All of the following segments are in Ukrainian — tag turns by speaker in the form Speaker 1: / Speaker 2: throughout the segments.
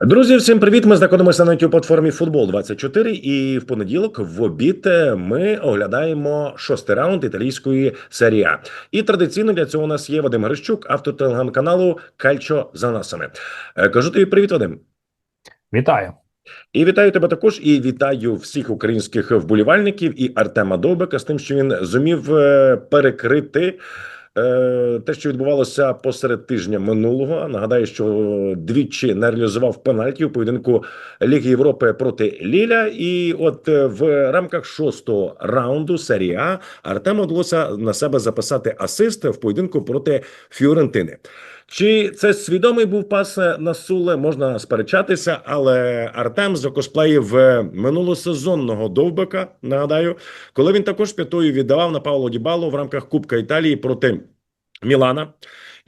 Speaker 1: Друзі, всім привіт! Ми знаходимося на youtube платформі Футбол 24 і в понеділок в обід е, ми оглядаємо шостий раунд італійської серії А. І традиційно для цього у нас є Вадим Грищук, автор телеграм-каналу Кальчо за насами. Е, Кажу тобі привіт, Вадим.
Speaker 2: Вітаю.
Speaker 1: І вітаю тебе також. І вітаю всіх українських вболівальників і Артема Довбика з тим, що він зумів е, перекрити. Е, Те, що відбувалося посеред тижня минулого, нагадаю, що двічі не реалізував пенальті у поєдинку Ліги Європи проти Ліля. І от е, в рамках шостого раунду серії А Артему вдалося на себе записати асист в поєдинку проти Фіорентини. Чи це свідомий був пас на Суле, можна сперечатися, але Артем закосплеїв е, минулосезонного довбика. Нагадаю, коли він також п'ятою віддавав на Пауло Дібало в рамках Кубка Італії проти Мілана.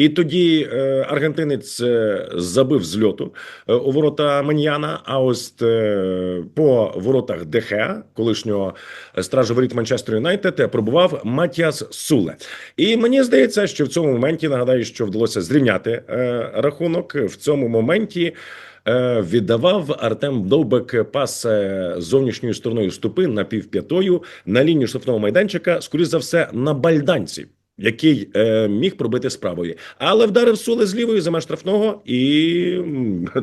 Speaker 1: І тоді е, аргентинець е, забив з льоту е, у ворота Маньяна. А ось е, по воротах Дехеа, колишнього стража воріт Манчестер Юнайтед, пробував Матіас Суле. І мені здається, що в цьому моменті нагадаю, що вдалося зрівняти е, рахунок. В цьому моменті е, віддавав Артем Довбек пас е, зовнішньою стороною ступи на півп'ятою на лінію штрафного майданчика, скоріш за все, на бальданці. Який е, міг пробити з правої, але вдарив Суле з лівої за штрафного, і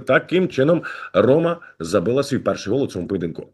Speaker 1: таким чином Рома забила свій перший гол у цьому поєдинку.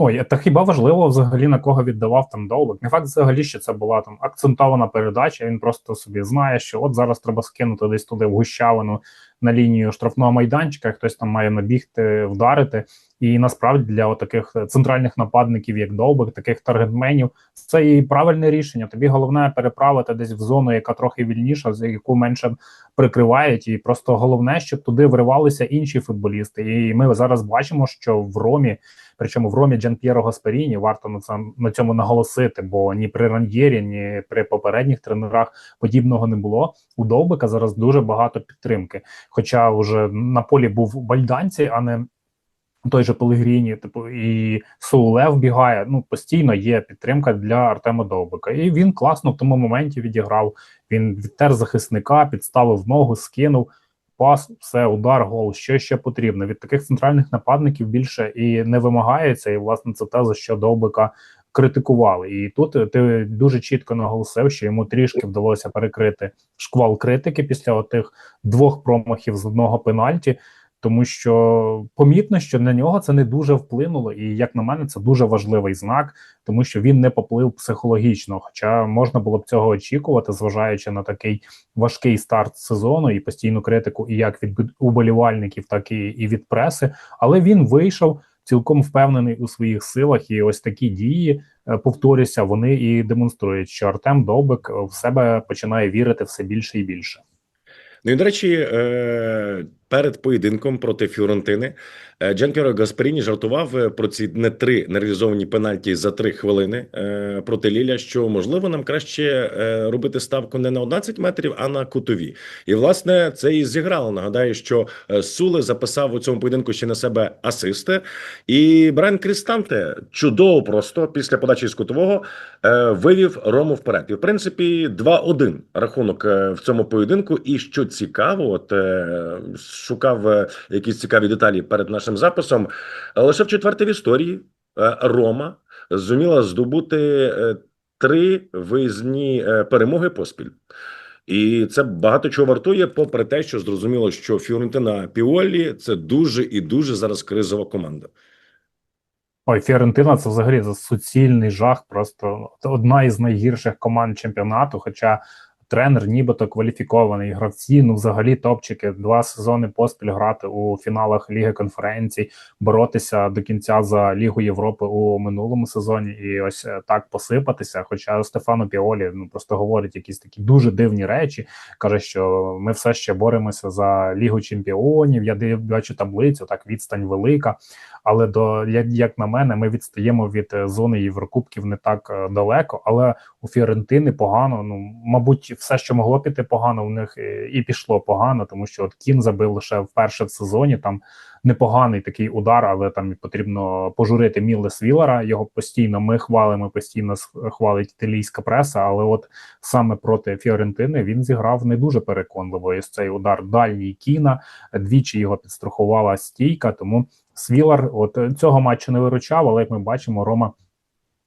Speaker 2: Ой, та хіба важливо взагалі на кого віддавав там довбик? Не факт взагалі, що це була там акцентована передача. Він просто собі знає, що от зараз треба скинути десь туди в гущавину на лінію штрафного майданчика. Хтось там має набігти, вдарити. І насправді для таких центральних нападників, як довбик, таких таргетменів, це і правильне рішення. Тобі головне переправити десь в зону, яка трохи вільніша, за яку менше прикривають, і просто головне, щоб туди вривалися інші футболісти. І ми зараз бачимо, що в Ромі. Причому в Ромі Джан П'єро Гасперіні варто на цьому на цьому наголосити, бо ні при Ран'єрі, ні при попередніх тренерах подібного не було. У Довбика зараз дуже багато підтримки. Хоча вже на полі був Бальданці, а не той же Пелегріні, типу і Соуле вбігає. Ну постійно є підтримка для Артема Довбика, і він класно в тому моменті відіграв. Він відтер захисника, підставив ногу, скинув. Пас, все, удар, гол, що ще потрібно. Від таких центральних нападників більше і не вимагається. І власне це те, за що Довбика критикували. І тут ти дуже чітко наголосив, що йому трішки вдалося перекрити шквал критики після отих двох промахів з одного пенальті. Тому що помітно, що на нього це не дуже вплинуло, і як на мене, це дуже важливий знак, тому що він не поплив психологічно. Хоча можна було б цього очікувати, зважаючи на такий важкий старт сезону і постійну критику, і як від уболівальників, так і, і від преси. Але він вийшов цілком впевнений у своїх силах, і ось такі дії повторюся, вони і демонструють, що Артем Довбик в себе починає вірити все більше і більше.
Speaker 1: Ну і до речі, е, перед поєдинком проти Фіорентини Джанкеро Гасперіні жартував е, про ці не три нереалізовані пенальті за три хвилини е, проти Ліля. Що можливо нам краще робити ставку не на 11 метрів, а на кутові. І власне це і зіграло. Нагадаю, що Суле записав у цьому поєдинку ще на себе асисти, і Брайан Крістанте чудово просто після подачі з кутового вивів Рому вперед. І в принципі 2-1 рахунок в цьому поєдинку. І що цікаво, от шукав якісь цікаві деталі перед нашим записом. Лише в четвертій в історії Рома зуміла здобути три виїзні перемоги поспіль. І це багато чого вартує, попри те, що зрозуміло, що Фіорентина Піолі це дуже і дуже зараз кризова команда.
Speaker 2: Ой, Фіорентина це взагалі за суцільний жах. Просто одна із найгірших команд чемпіонату. Хоча тренер, нібито кваліфікований гравці. Ну, взагалі, топчики два сезони поспіль грати у фіналах Ліги конференцій, боротися до кінця за Лігу Європи у минулому сезоні, і ось е, так посипатися. Хоча Стефано Піолі ну просто говорить якісь такі дуже дивні речі. каже, що ми все ще боремося за Лігу Чемпіонів. Я бачу таблицю, так відстань велика. Але до як, на мене, ми відстаємо від е, зони Єврокубків не так е, далеко. Але у Фіорентини погано. Ну, мабуть, все, що могло піти погано, у них е, і пішло погано, тому що от Кін забив лише вперше в сезоні. Там непоганий такий удар, але там потрібно пожурити Міллес Віллера. Його постійно ми хвалимо, постійно хвалить італійська преса. Але от саме проти Фіорентини він зіграв не дуже переконливо. І цей удар дальній Кіна двічі його підстрахувала стійка. Тому Свілар от цього матчу не виручав, але як ми бачимо, Рома.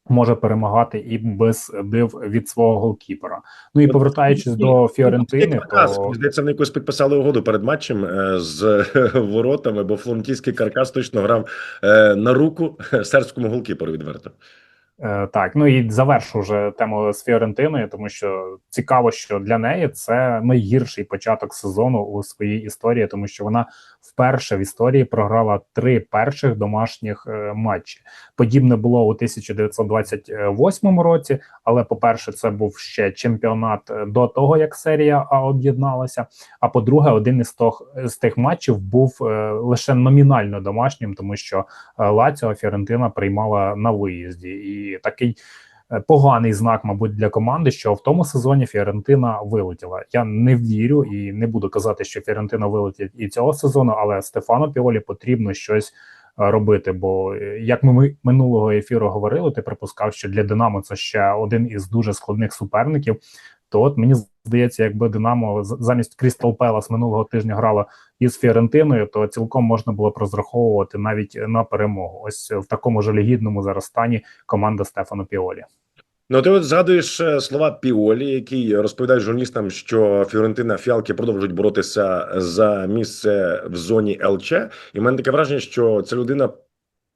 Speaker 2: Може перемагати і без див від свого голкіпера. Ну і повертаючись до Фіорентини, то
Speaker 1: здається, вони якось підписали угоду перед матчем е, з воротами, бо флорентійський каркас точно грав е, на руку сербському голкіперу відверто.
Speaker 2: Е, Так, ну і завершу вже тему з Фіорентиною, тому що цікаво, що для неї це найгірший початок сезону у своїй історії, тому що вона вперше в історії програла три перших домашніх е, матчі. Подібне було у 1928 році, але по-перше, це був ще чемпіонат е, до того, як серія А об'єдналася. А по-друге, один із тох з тих матчів був е, лише номінально домашнім, тому що е, Лаціо Фіорентина приймала на виїзді, і такий е, поганий знак, мабуть, для команди, що в тому сезоні Фіорентина вилетіла. Я не вірю і не буду казати, що Фіорентина вилетить і цього сезону, але Стефано Піолі потрібно щось. е, Робити, бо е, як ми ми минулого ефіру говорили, ти припускав, що для Динамо це ще один із дуже складних суперників. То от мені здається, якби Динамо замість Крістал Пелас минулого тижня грала із Фіорентиною, то цілком можна було б розраховувати навіть на перемогу. Ось в такому жалюгідному зараз стані команда Стефано Піолі.
Speaker 1: Ну, ти от згадуєш е, слова Піолі, який розповідає журналістам, що Фіорентина Фіалки продовжують боротися за місце в зоні ЛЧ. І в мене таке враження, що ця людина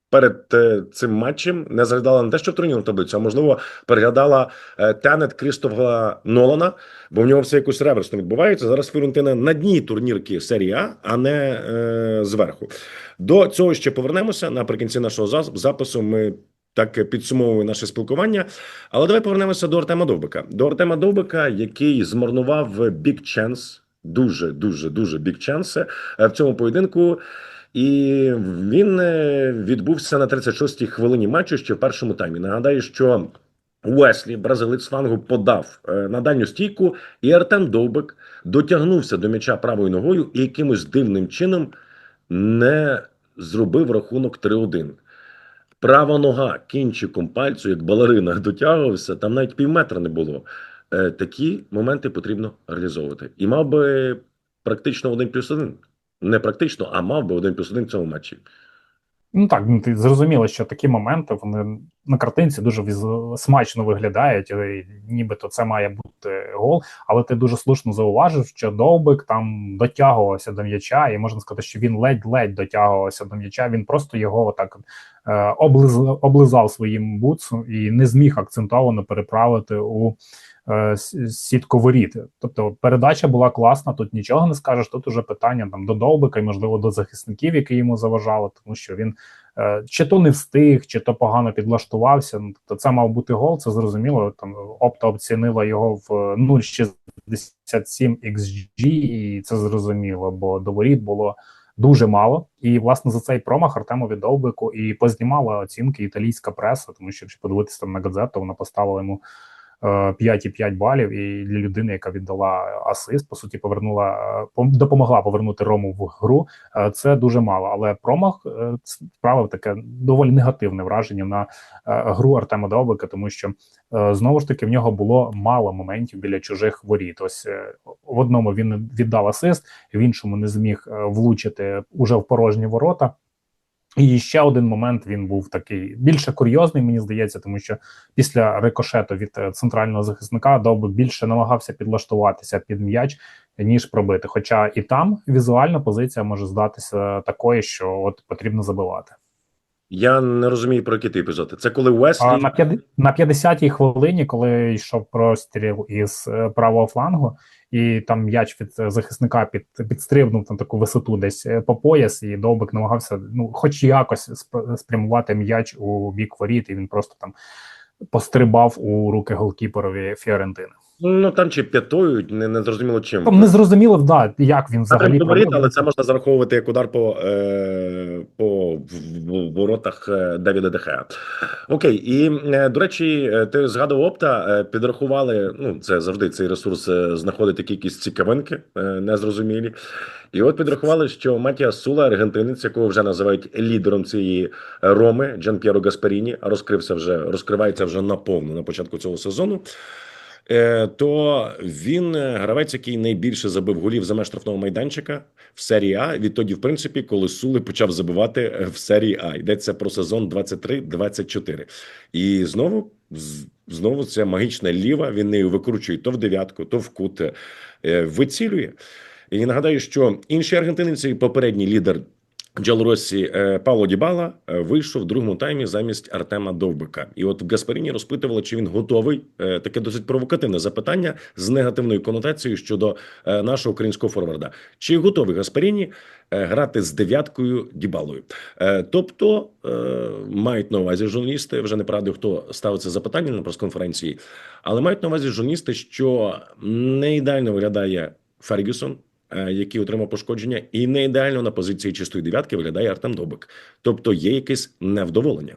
Speaker 1: перед е, цим матчем не заглядала не те, що в турнірну таблицю, а можливо переглядала е, тенет Крістофа Нолана, бо в нього все якось реверсно відбувається. Зараз Фіорентина на дні турнірки серії А, а не е, зверху. До цього ще повернемося наприкінці нашого запису. Ми так підсумовуємо наше спілкування. Але давай повернемося до Артема Довбика. До Артема Довбика, який змарнував бік ченс, дуже, дуже, дуже бік ченси в цьому поєдинку. І він е, відбувся на 36-й хвилині матчу ще в першому таймі. Нагадаю, що Уеслі, бразилець флангу, подав е, на дальню стійку, і Артем Довбик дотягнувся до м'яча правою ногою і якимось дивним чином не зробив рахунок 3-1. Права нога кінчиком пальцю, як балерина, дотягувався, там навіть півметра не було. Е, такі моменти потрібно реалізовувати. І мав би практично один плюс один. Не практично, а мав би один плюс один в цьому матчі.
Speaker 2: Ну так, ну ти зрозуміло, що такі моменти вони на картинці дуже смачно виглядають, і нібито це має бути гол. Але ти дуже слушно зауважив, що Довбик там дотягувався до м'яча, і можна сказати, що він ледь-ледь дотягувався до м'яча. Він просто його отак е, облиз, облизав своїм бутсом і не зміг акцентовано переправити у е, с- Тобто передача була класна, тут нічого не скажеш. Тут уже питання там до Довбика і можливо до захисників, які йому заважали, тому що він е, чи то не встиг, чи то погано підлаштувався. Ну, тобто це мав бути гол. Це зрозуміло. Там опта оцінила його в 0,67 XG, і це зрозуміло, бо до воріт було. Дуже мало, і власне за цей промах Артемові Довбику і познімала оцінки італійська преса, тому що якщо подивитися там на газету, вона поставила йому е, 5,5 балів. І для людини, яка віддала асист, по суті, повернула допомогла повернути Рому в гру. е, Це дуже мало. Але промах е, справив таке доволі негативне враження на е, гру Артема Довбика, тому що знову ж таки в нього було мало моментів біля чужих воріт. Ось в одному він віддав асист, в іншому не зміг влучити уже в порожні ворота. І ще один момент він був такий більше курйозний, мені здається, тому що після рикошету від е, центрального захисника Довбик більше намагався підлаштуватися під м'яч, ніж пробити. Хоча і там візуальна позиція може здатися такою, що от потрібно забивати.
Speaker 1: Я не розумію, про який ти епізод. Це коли Уеслі.
Speaker 2: А на п'яд- 50-й хвилині, коли йшов простріл із е, правого флангу, і там м'яч від е, захисника під підстрибнув на таку висоту, десь е, по пояс, і Довбик намагався, ну, хоч якось сп- спрямувати м'яч у бік воріт, і він просто там пострибав у руки голкіперові Фіорентини.
Speaker 1: Ну там чи п'ятою, не, не зрозуміло чим.
Speaker 2: Там не зрозуміло, да, як він
Speaker 1: Взагалі говорити, але це можна зараховувати як удар по, е, по воротах е, Давіда Окей, і е, до речі, е, ти згадував опта, підрахували. Ну, це завжди цей ресурс знаходить якісь цікавинки е, незрозумілі. І от підрахували, що Матія Сула, аргентинець, якого вже називають лідером цієї Роми, Джан П'єро Гасперіні, розкрився вже, розкривається вже наповну на початку цього сезону. Е, то він е, гравець, який найбільше забив голів за меж штрафного майданчика в серії А. Відтоді, в принципі, коли Сули почав забивати е, в серії А. Йдеться про сезон 23-24. І знову знову ця магічна ліва. Він нею викручує то в дев'ятку, то в кут вицілює. І нагадаю, що інші аргентинці, попередній лідер Джалросі е, Павло Дібала е, вийшов в другому таймі замість Артема Довбика. І от в Гаспаріні розпитували, чи він готовий. Е, Таке досить провокативне запитання з негативною конотацією щодо нашого українського форварда. Чи готовий Гаспаріні грати з дев'яткою Дібалою? Тобто мають на увазі журналісти. Вже не правда, хто ставив це запитання на прес-конференції, але мають на увазі журналісти, що не ідеально виглядає Фергюсон, який отримав пошкодження, і не ідеально на позиції чистої дев'ятки виглядає Артем Довбик. Тобто є якесь невдоволення.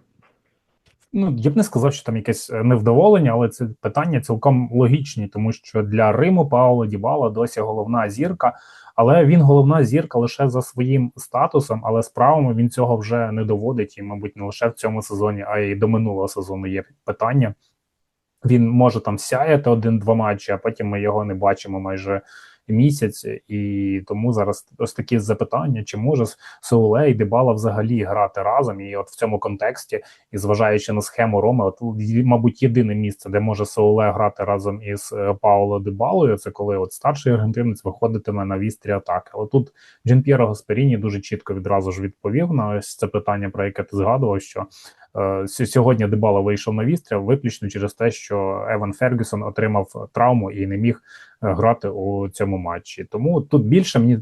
Speaker 2: Ну, я б не сказав, що там якесь е, невдоволення, але це питання цілком логічні, тому що для Риму Пауло Дібала досі головна зірка, але він головна зірка лише за своїм статусом, але справами він цього вже не доводить. І, мабуть, не лише в цьому сезоні, а й до минулого сезону є питання. Він може там сяяти один-два матчі, а потім ми його не бачимо майже місяць. І тому зараз ось такі запитання: чи може Соуле і Дебала взагалі грати разом? І от в цьому контексті і зважаючи на схему Роми, от мабуть, єдине місце, де може Соуле грати разом із е, Пауло Дебалою, це коли от старший аргентинець виходитиме на вістрі атаки. Але тут Джен П'єро Гасперіні дуже чітко відразу ж відповів на ось це питання, про яке ти згадував, що е, сьогодні Дебала вийшов на вістря виключно через те, що Еван Фергюсон отримав травму і не міг грати у цьому матчі. Тому тут більше мені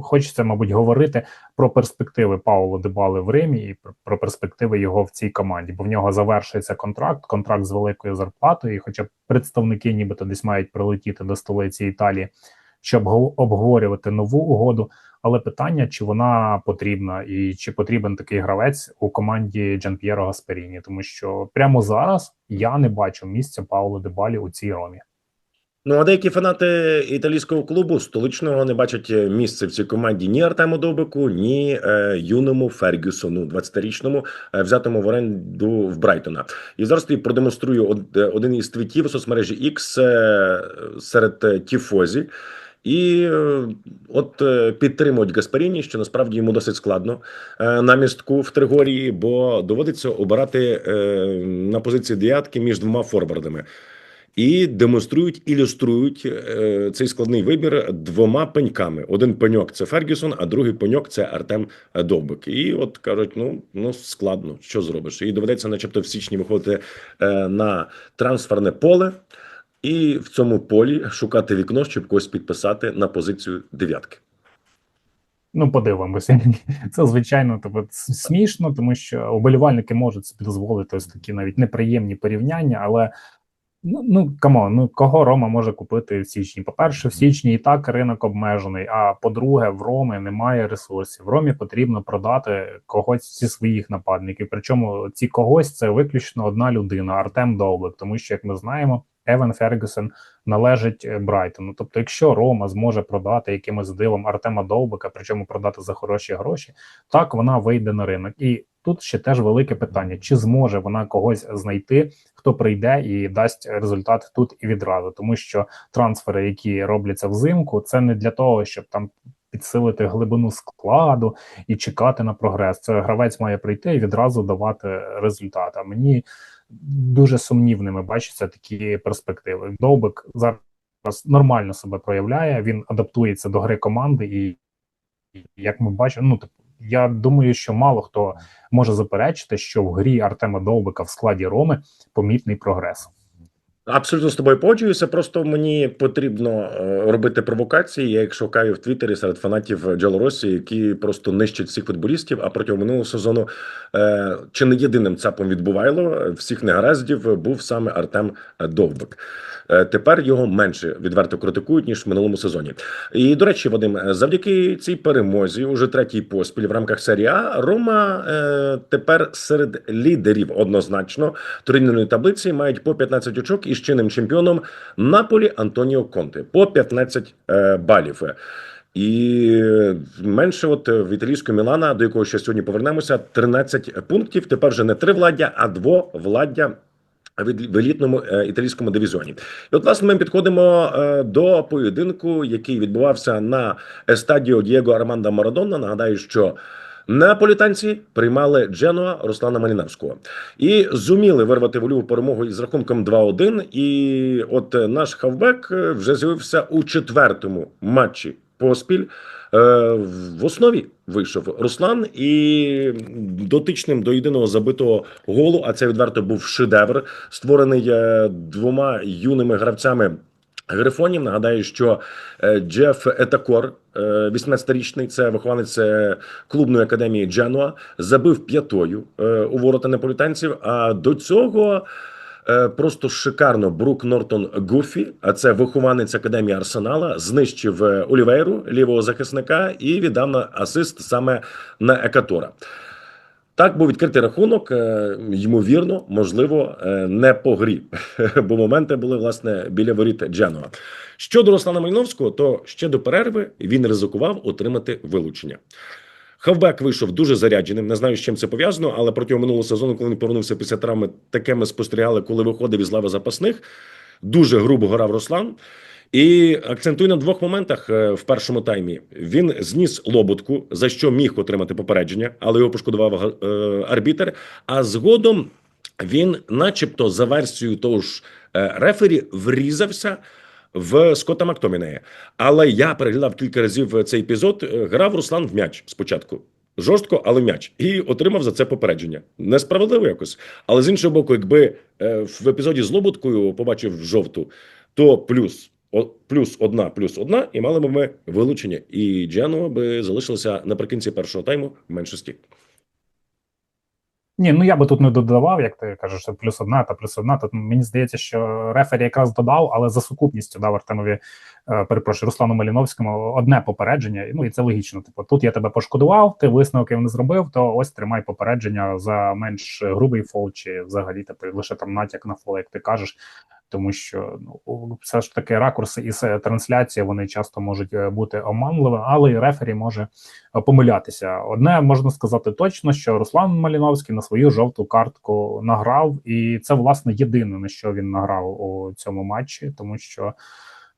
Speaker 2: хочеться, мабуть, говорити про перспективи Пауло Дебали в Римі і про- перспективи його в цій команді, бо в нього завершується контракт, контракт з великою зарплатою. І хоча представники, нібито десь мають прилетіти до столиці Італії, щоб го- обговорювати нову угоду. Але питання, чи вона потрібна, і чи потрібен такий гравець у команді Джанп'єро Гасперіні, тому що прямо зараз я не бачу місця Пауло Дебалі у цій ромі.
Speaker 1: Ну а деякі фанати італійського клубу столичного не бачать е, місце в цій команді ні Артему Довбику, ні е, юному Фергюсону, 20-річному, е, взятому в оренду в Брайтона. І зараз тобі продемонструю од- е, один із твітів у соцмережі X е, серед е, тіфозі. І от підтримують Гаспаріні, що насправді йому досить складно на містку в Тригорії, бо доводиться обирати на позиції дев'ятки між двома форвардами. І демонструють, ілюструють е, цей складний вибір двома пеньками. Один пеньок це Фергюсон, а другий пеньок це Артем Довбик. І от кажуть: ну ну складно, що зробиш? І доведеться, начебто, в січні виходити е, на трансферне поле, і в цьому полі шукати вікно, щоб когось підписати на позицію дев'ятки.
Speaker 2: Ну, подивимося. Це звичайно тобто, смішно, тому що уболівальники можуть собі дозволити ось такі навіть неприємні порівняння, але ну ну камон, ну кого Рома може купити в січні? По-перше, в січні і так ринок обмежений. А по-друге, в Роми немає ресурсів. В Ромі потрібно продати когось зі своїх нападників. Причому ці когось це виключно одна людина Артем Довбик, тому що як ми знаємо. Еван Фергюсон належить е, Брайтону. Тобто, якщо Рома зможе продати якимось дивом Артема Довбика, причому продати за хороші гроші, так вона вийде на ринок. І тут ще теж велике питання: чи зможе вона когось знайти, хто прийде і дасть результат тут і відразу, тому що трансфери, які робляться взимку, це не для того, щоб там. Підсилити глибину складу і чекати на прогрес. Це гравець має прийти і відразу давати результат. А мені дуже сумнівними бачаться такі перспективи. Довбик зараз нормально себе проявляє. Він адаптується до гри команди, і як ми бачимо, ну типу, я думаю, що мало хто може заперечити, що в грі Артема Довбика в складі Роми помітний прогрес.
Speaker 1: Абсолютно з тобою погоджуюся. Просто мені потрібно е, робити провокації. Я їх шукаю в Твіттері серед фанатів Джалоросі, які просто нищать всіх футболістів. А протягом минулого сезону е, чи не єдиним цапом відбувайло всіх негараздів був саме Артем Довбик. Е, Тепер його менше відверто критикують ніж в минулому сезоні. І до речі, Вадим, е, завдяки цій перемозі, уже третій поспіль в рамках серії А, Рома е, тепер серед лідерів однозначно турнірної таблиці мають по 15 очок із чинним чемпіоном Наполі Антоніо Конте по 15 е, балів. І менше, от в італійського Мілана, до якого ще сьогодні повернемося, 13 пунктів. Тепер вже не три владдя, а двовладдя в елітному е, італійському дивізіоні. І от власне ми підходимо е, до поєдинку, який відбувався на естадіо Дієго Арманда Марадона. Нагадаю, що неаполітанці приймали Дженуа Руслана Малінавського і зуміли вирвати вольову перемогу із рахунком 2-1. І от е, наш хавбек е, вже з'явився у четвертому матчі поспіль. Е, В основі вийшов Руслан і дотичним до єдиного забитого голу. А це відверто був шедевр, створений двома юними гравцями. Грифонів нагадаю, що е, Джеф Етакор, е, 18-річний, це вихованець е, клубної академії Дженуа, забив п'ятою е, у ворота неаполітанців. А до цього е, просто шикарно Брук Нортон Гуфі, а це вихованець академії Арсенала, знищив е, Олівейру, лівого захисника, і віддав на асист саме на Екатора. Так був відкритий рахунок, е, ймовірно, можливо, е, не по грі, бо моменти були власне біля воріт Дженуа. Щодо Руслана Мальновського, то ще до перерви він ризикував отримати вилучення. Хавбек вийшов дуже зарядженим. Не знаю, з чим це пов'язано, але протягом минулого сезону, коли він повернувся після травми, таке ми спостерігали, коли виходив із лави запасних. Дуже грубо грав Руслан. І акцентую на двох моментах е, в першому таймі. Він зніс лоботку, за що міг отримати попередження, але його пошкодував е, арбітер. А згодом він, начебто, за версією того ж е, рефері, врізався в Скотта Мактомінея. Але я переглядав кілька разів цей епізод. Грав Руслан в м'яч спочатку. Жорстко, але м'яч, і отримав за це попередження. Несправедливо якось. Але з іншого боку, якби е, в епізоді з Лоботкою побачив жовту, то плюс о, плюс одна, плюс одна, і мали б ми вилучення. І Дженуа би залишилося наприкінці першого тайму в меншості.
Speaker 2: Ні, ну я би тут не додавав, як ти кажеш, що плюс одна та плюс одна. Тут мені здається, що рефері якраз додав, але за сукупністю дав Артемові, е, перепрошую, Руслану Маліновському одне попередження. Ну і це логічно. Типу, тут я тебе пошкодував, ти висновки не зробив, то ось тримай попередження за менш грубий фол, чи взагалі типу, лише там натяк на фол, як ти кажеш. Тому що ну все ж таки ракурси і се- трансляція вони часто можуть е, бути оманливими, але і рефері може е, помилятися. Одне можна сказати точно, що Руслан Маліновський на свою жовту картку награв, і це власне єдине на що він награв у цьому матчі, тому що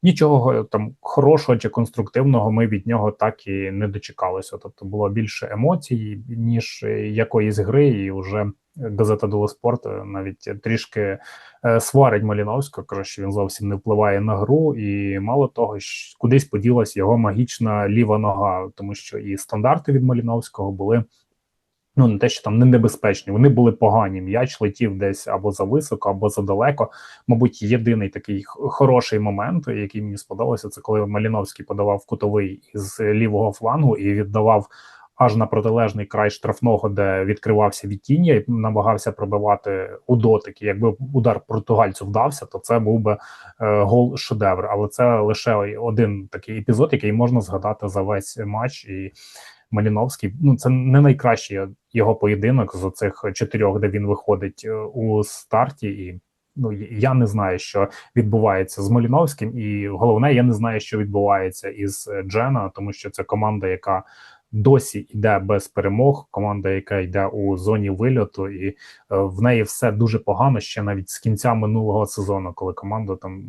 Speaker 2: нічого там хорошого чи конструктивного ми від нього так і не дочекалися. Тобто було більше емоцій ніж е, якоїсь гри, і вже газета «Дула Спорт» навіть трішки е, сварить Маліновського, каже, що він зовсім не впливає на гру, і мало того, кудись поділась його магічна ліва нога, тому що і стандарти від Маліновського були. Ну, не те, що там не небезпечні, вони були погані. М'яч летів десь або за високо, або за далеко. Мабуть, єдиний такий хороший момент, який мені сподобався, це коли Маліновський подавав кутовий із лівого флангу і віддавав аж на протилежний край штрафного, де відкривався Вітіння і намагався пробивати у дотик. Якби удар португальцю вдався, то це був би е, гол шедевр. Але це лише один такий епізод, який можна згадати за весь матч. І Маліновський, ну це не найкращий його поєдинок з цих чотирьох, де він виходить е, у старті, і ну я не знаю, що відбувається з Маліновським, і головне, я не знаю, що відбувається із Джена, тому що це команда, яка досі йде без перемог. Команда, яка йде у зоні вильоту, і е, в неї все дуже погано ще навіть з кінця минулого сезону, коли команда там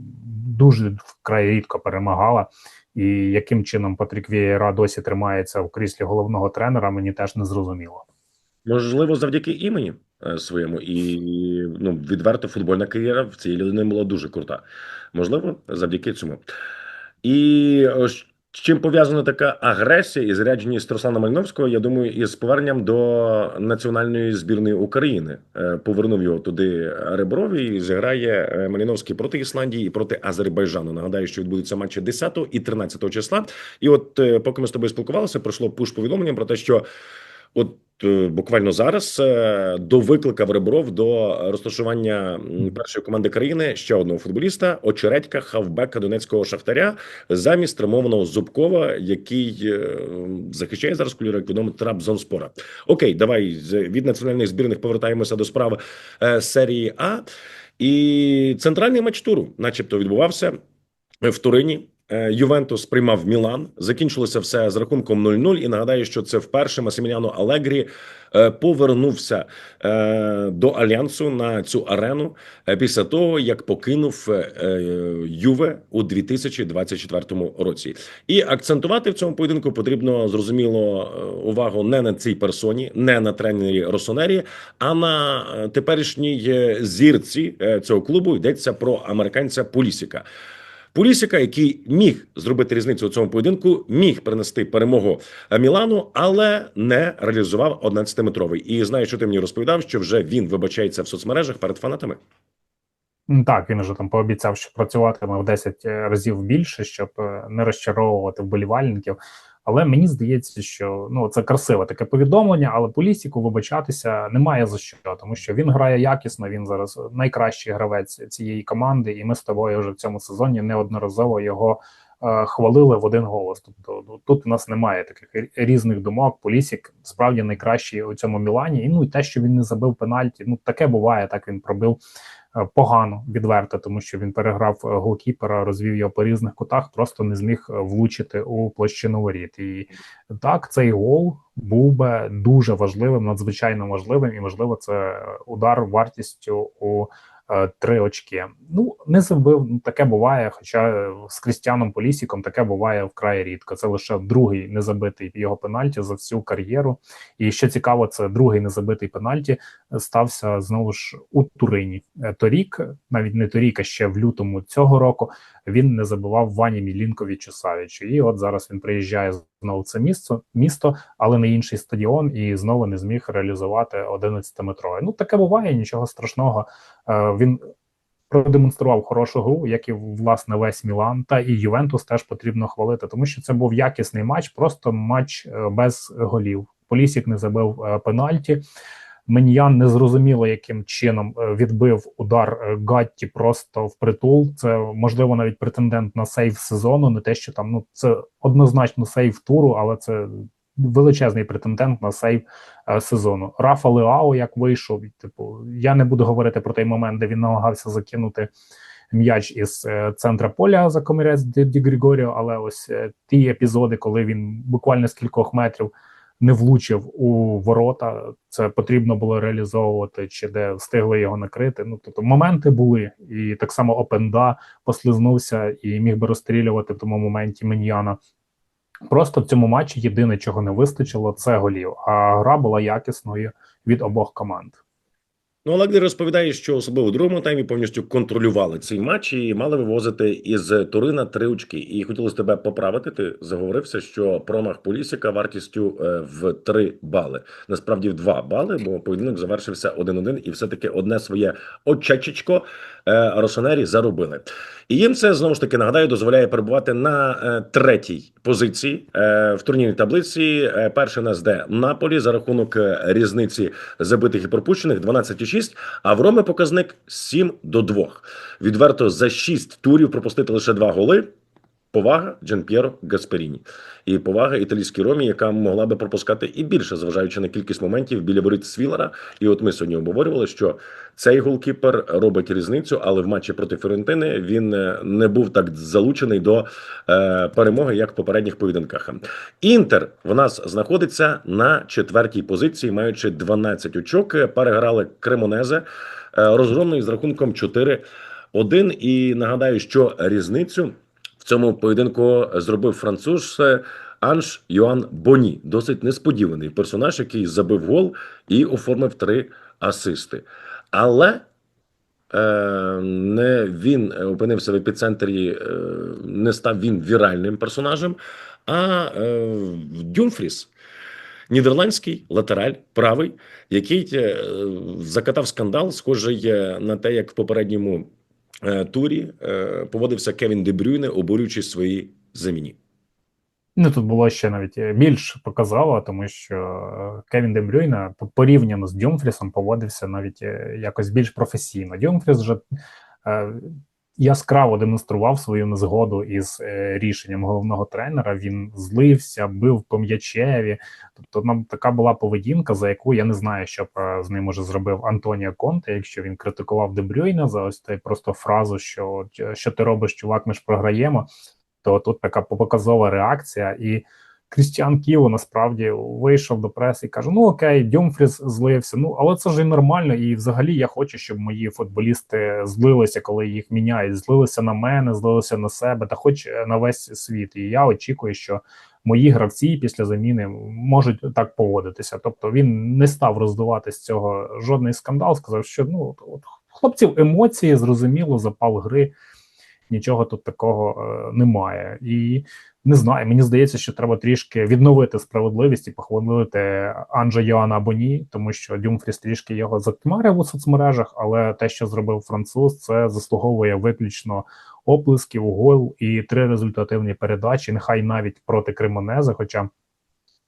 Speaker 2: дуже вкрай рідко перемагала. І яким чином Патрік Вієра досі тримається в кріслі головного тренера, мені теж не зрозуміло.
Speaker 1: Можливо, завдяки імені е, своєму, і ну відверто футбольна кар'єра в цієї людини була дуже крута. Можливо, завдяки цьому. І е, чим пов'язана така агресія і зрядженість Руслана Мальновського, я думаю, із поверненням до національної збірної України Е, повернув його туди Реброві і зіграє е, Маліновський проти Ісландії і проти Азербайджану. Нагадаю, що відбудуться матчі 10 і 13 числа. І от е, поки ми з тобою спілкувалися, пройшло пуш повідомлення про те, що от буквально зараз е, довикликав Ребров до розташування першої команди країни ще одного футболіста очередька хавбека донецького шахтаря замість травмованого Зубкова, який е, захищає зараз кольори, відомо, Трабзонспора. Окей, давай від національних збірних повертаємося до справи е, серії А. І центральний матч туру, начебто, відбувався в Турині. Е, Ювентус приймав Мілан. Закінчилося все з рахунком 0-0. І нагадаю, що це вперше Масиміляно Алегрі е, повернувся е, до альянсу на цю арену після того, як покинув Юве у 2024 році. І акцентувати в цьому поєдинку потрібно зрозуміло увагу не на цій персоні, не на тренері Росонері, а на теперішній зірці цього клубу йдеться про американця Пулісіка. Пулісіка, який міг зробити різницю у цьому поєдинку, міг принести перемогу е, Мілану, але не реалізував 11-метровий. І знаю, що ти мені розповідав, що вже він вибачається в соцмережах перед фанатами.
Speaker 2: М, Так, він вже там пообіцяв, що працюватиме в 10 разів більше, щоб е, не розчаровувати вболівальників. Але мені здається, що ну це красиве таке повідомлення, але Полісіку вибачатися немає за що, тому що він грає якісно. Він зараз найкращий гравець цієї команди, і ми з тобою вже в цьому сезоні неодноразово його е, хвалили в один голос. Тобто ну, тут у нас немає таких різних думок. Полісік справді найкращий у цьому Мілані. І ну і те, що він не забив пенальті, ну таке буває. Так він пробив е, погано відверто, тому що він переграв е, голкіпера, розвів його по різних кутах, просто не зміг е, влучити у площину воріт. І так, цей гол був би дуже важливим, надзвичайно важливим, і можливо, це удар вартістю у е, три очки. Ну не забив. Таке буває. Хоча е, з Крістіаном Полісіком таке буває вкрай рідко. Це лише другий незабитий його пенальті за всю кар'єру. І що цікаво, це другий незабитий пенальті стався знову ж у Турині. Е, Торік, навіть не торік, а ще в лютому цього року він не забував Вані Мілінковичу Савічу. І от зараз він приїжджає знову в це місто, місто, але на інший стадіон, і знову не зміг реалізувати 11-метровий. Ну таке буває, нічого страшного. Е, Він продемонстрував хорошу гру, як і власне весь Мілан, та і Ювентус теж потрібно хвалити, тому що це був якісний матч, просто матч е, без голів. Полісік не забив е, пенальті. Меньян не зрозуміло, яким чином відбив удар Гатті просто в притул. Це можливо навіть претендент на сейв сезону. Не те, що там ну це однозначно сейв туру, але це величезний претендент на сейв е, сезону. Рафа Леао як вийшов. Типу, я не буду говорити про той момент, де він намагався закинути м'яч із е, центра поля за комірець Ді, Григоріо, але ось е, ті епізоди, коли він буквально з кількох метрів не влучив у ворота, це потрібно було реалізовувати, чи де встигли його накрити. Ну тобто моменти були, і так само Опенда послизнувся і міг би розстрілювати в тому моменті Меньяна. Просто в цьому матчі єдине, чого не вистачило, це голів. А гра була якісною від обох команд.
Speaker 1: Ну, Алаглі розповідає, що особливо у другому таймі повністю контролювали цей матч і мали вивозити із Турина три очки. І хотілося тебе поправити. Ти заговорився, що промах Полісіка вартістю е, в 3 бали. Насправді в 2 бали, бо поєдинок завершився 1-1, і все-таки одне своє очечечко е, Росонері заробили. І їм це знову ж таки нагадаю, дозволяє перебувати на е, третій позиції в турнірній таблиці. Е, перший нас де Наполі за рахунок різниці забитих і пропущених 12,6, а в Роми показник 7 до 2. Відверто за 6 турів пропустити лише 2 голи. Повага Джан П'єро Гасперіні і повага італійській ромі, яка могла би пропускати і більше, зважаючи на кількість моментів біля воріт Свілера. І от ми сьогодні обговорювали, що цей голкіпер робить різницю, але в матчі проти Фіорентини він е, не був так залучений до е, перемоги, як в попередніх поєдинках. Інтер в нас знаходиться на четвертій позиції, маючи 12 очок. Переграли Кремонезе е, розгромною з рахунком 4-1. І нагадаю, що різницю в цьому поєдинку зробив француз е, Анж Йоан Боні. Досить несподіваний персонаж, який забив гол і оформив три асисти. Але е, не він опинився в епіцентрі, е, не став він віральним персонажем, а е, Дюнфріс. Нідерландський латераль правий, який е, закатав скандал, схожий е, на те, як в попередньому е, турі е, поводився Кевін Дебрюйне, обурюючи свої заміні.
Speaker 2: Ну тут було ще навіть е, більш показало, тому що е, Кевін Де Брюйна порівняно з Дюмфрісом поводився навіть е, якось більш професійно. Дюмфріс вже е, яскраво демонстрував свою незгоду із е, рішенням головного тренера. Він злився, бив по м'ячеві. Тобто, нам така була поведінка, за яку я не знаю, що б е, з ним уже зробив Антоніо Конте, якщо він критикував Де Брюйна за ось цей просто фразу, що що ти робиш, чувак, ми ж програємо то тут така показова реакція. І Крістіан Ківо насправді вийшов до преси і каже: Ну окей, Дюмфріс злився. Ну але це ж і нормально. І взагалі я хочу, щоб мої футболісти злилися, коли їх міняють. Злилися на мене, злилися на себе, та хоч на весь світ. І я очікую, що мої гравці після заміни можуть так поводитися. Тобто він не став роздувати з цього жодний скандал. Сказав, що ну от хлопців емоції зрозуміло, запал гри нічого тут такого е, немає. І не знаю, мені здається, що треба трішки відновити справедливість і похвалити Анджа Йоанна Боні, тому що Дюмфріс трішки його затмарив у соцмережах, але те, що зробив француз, це заслуговує виключно оплесків, гол і три результативні передачі. Нехай навіть проти Кремонези, хоча.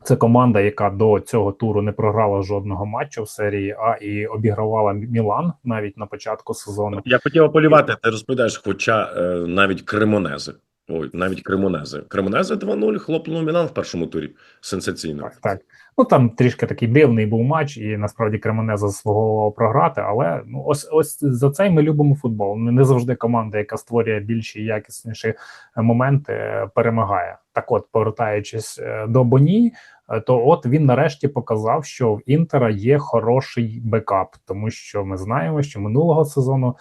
Speaker 2: Це команда, яка до цього туру не програла жодного матчу в серії А і обігравала Мілан навіть на початку сезону.
Speaker 1: Я хотів апелювати, ти розповідаєш, хоча е, навіть Кремонези. Ой, навіть Кремонези. Кремонези 2-0 хлопнув Мілан в першому турі. Сенсаційно.
Speaker 2: Так, так. Ну там трішки такий дивний був матч, і насправді Кременеза заслуговував програти. Але ну ось ось за це ми любимо футбол. Не завжди команда, яка створює більші і якісніші моменти, е, перемагає. Так, от, повертаючись е, до Боні, е, то от він нарешті показав, що в Інтера є хороший бекап, тому що ми знаємо, що минулого сезону.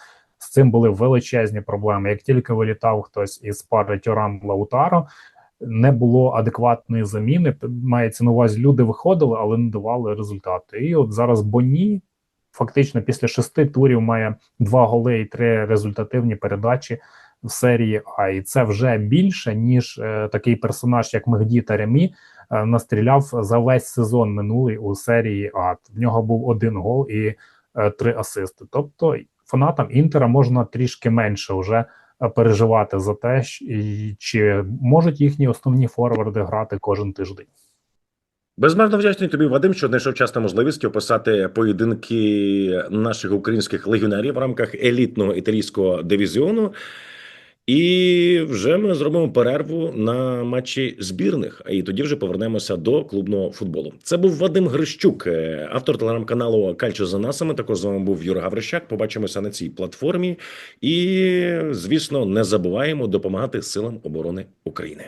Speaker 2: Цим були величезні проблеми. Як тільки вилітав хтось із пари Тюран Лаутаро, не було адекватної заміни. Мається на увазі, люди виходили, але не давали результати. І от зараз Боні фактично після шести турів має два голи і три результативні передачі в серії. А і це вже більше ніж е, такий персонаж, як Мегді Таремі, е, настріляв за весь сезон минулий у серії. А в нього був один гол і е, три асисти. Тобто фанатам Інтера можна трішки менше вже переживати за те, чи можуть їхні основні форварди грати кожен тиждень.
Speaker 1: Безмежно вдячний тобі, Вадим, що знайшов час на можливість описати поєдинки наших українських легіонерів в рамках елітного італійського дивізіону. І вже ми зробимо перерву на матчі збірних. І тоді вже повернемося до клубного футболу. Це був Вадим Грищук, е, автор телеграм-каналу Кальчо за насами. Також з вами був Юра Гаврищак. Побачимося на цій платформі. І, звісно, не забуваємо допомагати силам оборони України.